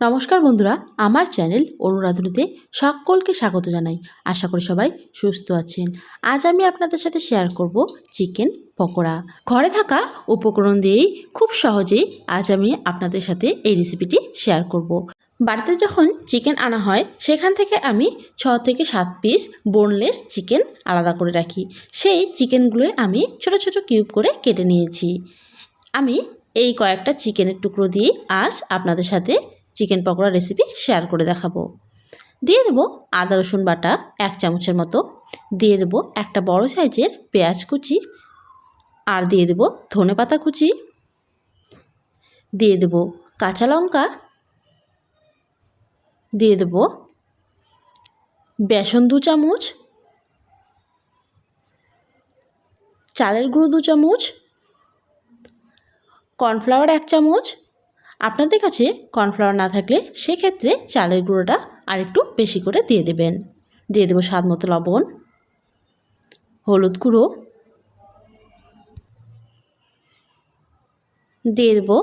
নমস্কার বন্ধুরা, আমার চ্যানেল অনুরাধনীতে সকলকে স্বাগত জানাই। আশা করি সবাই সুস্থ আছেন। আজ আমি আপনাদের সাথে শেয়ার করব চিকেন পকোড়া। ঘরে থাকা উপকরণ দিয়েই খুব সহজেই আজ আমি আপনাদের সাথে এই রেসিপিটি শেয়ার করব। বাড়িতে যখন চিকেন আনা হয়, সেখান থেকে আমি ছ থেকে সাত পিস বোনলেস চিকেন আলাদা করে রাখি। সেই চিকেনগুলো আমি ছোট ছোট কিউব করে কেটে নিয়েছি। আমি এই কয়েকটা চিকেনের টুকরো দিয়ে আজ আপনাদের সাথে চিকেন পকোড়া রেসিপি শেয়ার করে দেখাবো। দিয়ে দেবো আদা, রসুন বাটা এক চামচের মতো। দিয়ে দেবো একটা বড় সাইজের পেঁয়াজ কুচি। আর দিয়ে দেবো ধনে পাতা কুচি। দিয়ে দেবো কাঁচা লঙ্কা। দিয়ে দেবো বেসন দু চামচ। চালের গুঁড়ো দু চামচ। কর্নফ্লাওয়ার এক চামচ। আপনাদের কাছে কর্নফ্লাওয়ার না থাকলে সেক্ষেত্রে চালের গুঁড়োটা আর একটু বেশি করে দিয়ে দেবেন। দিয়ে দেবো স্বাদ মতো লবণ, হলুদ গুঁড়ো। দিয়ে দেবো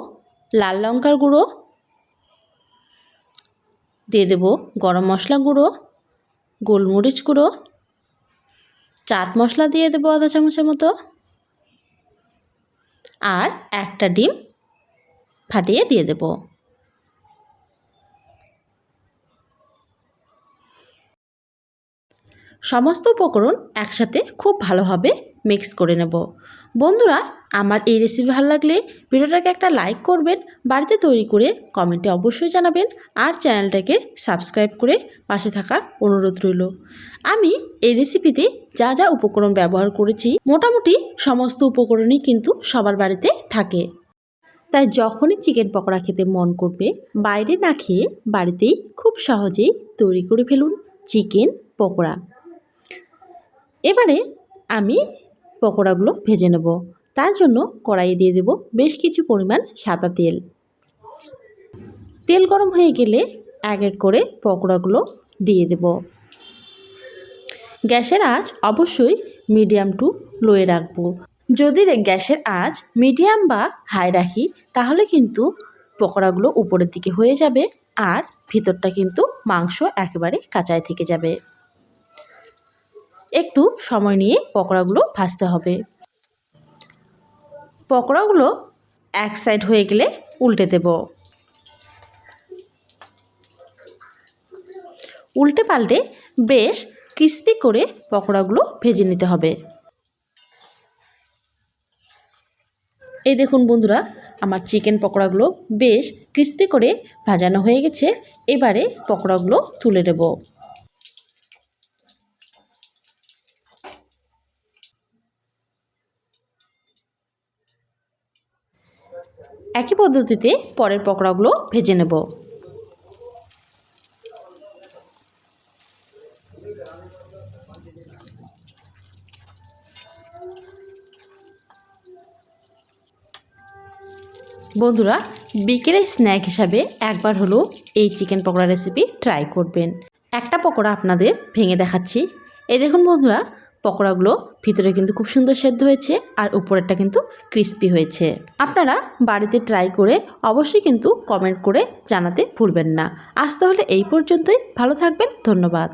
লাল লঙ্কার গুঁড়ো। দিয়ে দেবো গরম মশলা গুঁড়ো, গোলমরিচ গুঁড়ো। চাট মশলা দিয়ে দেবো আধা চামচের মতো। আর একটা ডিম ফাটিয়ে দিয়ে দেব। সমস্ত উপকরণ একসাথে খুব ভালোভাবে মিক্স করে নেব। বন্ধুরা, আমার এই রেসিপি ভালো লাগলে ভিডিওটাকে একটা লাইক করবেন, বাড়িতে তৈরি করে কমেন্টে অবশ্যই জানাবেন আর চ্যানেলটাকে সাবস্ক্রাইব করে পাশে থাকার অনুরোধ রইল। আমি এই রেসিপিতে যা যা উপকরণ ব্যবহার করেছি, মোটামুটি সমস্ত উপকরণই কিন্তু সবার বাড়িতে থাকে। তাই যখনই চিকেন পকোড়া খেতে মন করবে, বাইরে না খেয়ে বাড়িতেই খুব সহজেই তৈরি করে ফেলুন চিকেন পকোড়া। এবারে আমি পকোড়াগুলো ভেজে নেব। তার জন্য কড়াইয়ে দিয়ে দেব বেশ কিছু পরিমাণ সাদা তেল। তেল গরম হয়ে গেলে এক এক করে পকোড়াগুলো দিয়ে দেব। গ্যাসের আঁচ অবশ্যই মিডিয়াম টু লোয়ে রাখব। যদি গ্যাসের আঁচ মিডিয়াম বা হাই রাখি, তাহলে কিন্তু পকোড়াগুলো উপরের দিকে হয়ে যাবে আর ভিতরটা কিন্তু মাংস একেবারে কাঁচায় থেকে যাবে। একটু সময় নিয়ে পকোড়াগুলো ভাজতে হবে। পকোড়াগুলো এক সাইড হয়ে গেলে উল্টে দেব। উল্টে পাল্টে বেশ ক্রিস্পি করে পকোড়াগুলো ভেজে নিতে হবে। এই দেখুন বন্ধুরা, আমার চিকেন পকোড়াগুলো বেশ ক্রিস্পি করে ভাজানো হয়ে গেছে। এবারে পকোড়াগুলো তুলে নেব। একই পদ্ধতিতে পরের পকোড়াগুলো ভেজে নেব। বন্ধুরা, বিকেলে স্ন্যাক হিসাবে একবার হলো এই চিকেন পকোড়া রেসিপি ট্রাই করবেন। একটা পকোড়া আপনাদের ভেঙে দেখাচ্ছি। এই দেখুন বন্ধুরা, পকোড়াগুলো ভিতরে কিন্তু খুব সুন্দর সেদ্ধ হয়েছে আর উপরেরটা কিন্তু ক্রিস্পি হয়েছে। আপনারা বাড়িতে ট্রাই করে অবশ্যই কিন্তু কমেন্ট করে জানাতে ভুলবেন না। আজ তাহলে এই পর্যন্তই। ভালো থাকবেন। ধন্যবাদ।